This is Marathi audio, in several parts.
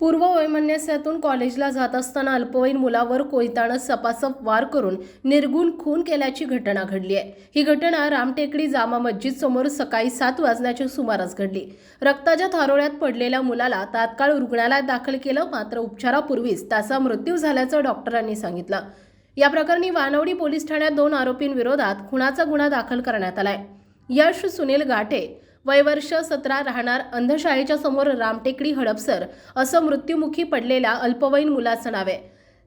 पूर्व वैमनस्यातून कॉलेजला जात असताना अल्पवयीन मुलावर कोयतानं सपासप वार करून निर्गुण खून केल्याची घटना घडली आहे. ही घटना रामटेकडी जामा मस्जिद समोर सकाळी सात वाजण्याच्या सुमारास घडली. रक्ताच्या थारोळ्यात पडलेल्या मुलाला तात्काळ रुग्णालयात दाखल केलं मात्र उपचारापूर्वीच त्याचा मृत्यू झाल्याचं डॉक्टरांनी सांगितलं. या प्रकरणी वानवडी पोलीस ठाण्यात दोन आरोपींविरोधात खुनाचा गुन्हा दाखल करण्यात आलाय. यश सुनील गाठे वयवर्ष सतरा राहणार अंधशाळेच्या समोर रामटेकडी हडपसर असं मृत्युमुखी पडलेल्या अल्पवयीन मुलाचं नाव आहे.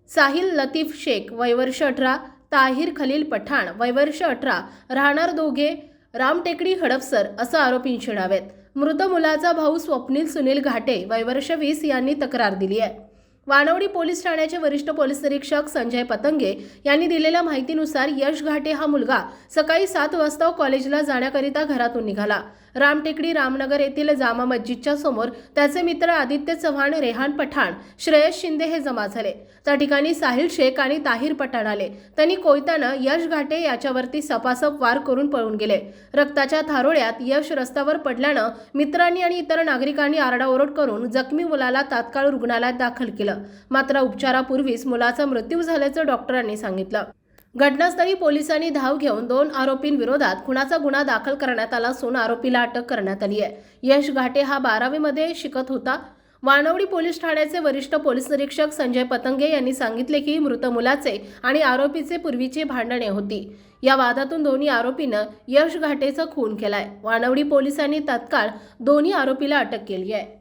साहिल लतीफ शेख वयवर्ष अठरा ताहिर खलील पठाण वयवर्ष अठरा राहणार दोघे रामटेकडी हडपसर असं आरोपींची नाव आहेत. मृत मुलाचा भाऊ स्वप्नील सुनील घाटे वयवर्ष वीस यांनी तक्रार दिली आहे. वानवडी पोलीस ठाण्याचे वरिष्ठ पोलीस निरीक्षक संजय पतंगे यांनी दिलेल्या माहितीनुसार यश घाटे हा मुलगा सकाळी सात वाजता कॉलेजला जाण्याकरिता घरातून निघाला. रामटेकडी रामनगर येथील जामा मस्जिदच्या समोर त्याचे मित्र आदित्य चव्हाण रेहान पठाण श्रेयस शिंदे हे जमा झाले. त्या ठिकाणी साहिल शेख आणि ताहिर पठाण आले. त्यांनी कोयतानं यश घाटे याच्यावरती सपासप वार करून पळून गेले. रक्ताच्या थारोळ्यात यश रस्त्यावर पडल्यानं मित्रांनी आणि इतर नागरिकांनी आरडाओरड करून जखमी मुलाला तात्काळ रुग्णालयात दाखल केलं. मात्र उपचारापूर्वीच मुलाचा मृत्यू झाल्याचं डॉक्टरांनी सांगितलं. घटनास्थळी पोलिसांनी धाव घेऊन दोन आरोपींविरोधात खुनाचा गुन्हा दाखल करण्यात आला असून आरोपीला अटक करण्यात आली आहे. यश घाटे हा बारावीमध्ये शिकत होता. वाणवडी पोलीस ठाण्याचे वरिष्ठ पोलीस निरीक्षक संजय पतंगे यांनी सांगितले की मृत मुलाचे आणि आरोपीचे पूर्वीचे भांडणे होती. या वादातून दोन्ही आरोपीनं यश घाटेचा खून केलाय. वाणवडी पोलिसांनी तत्काळ दोन्ही आरोपीला अटक केली आहे.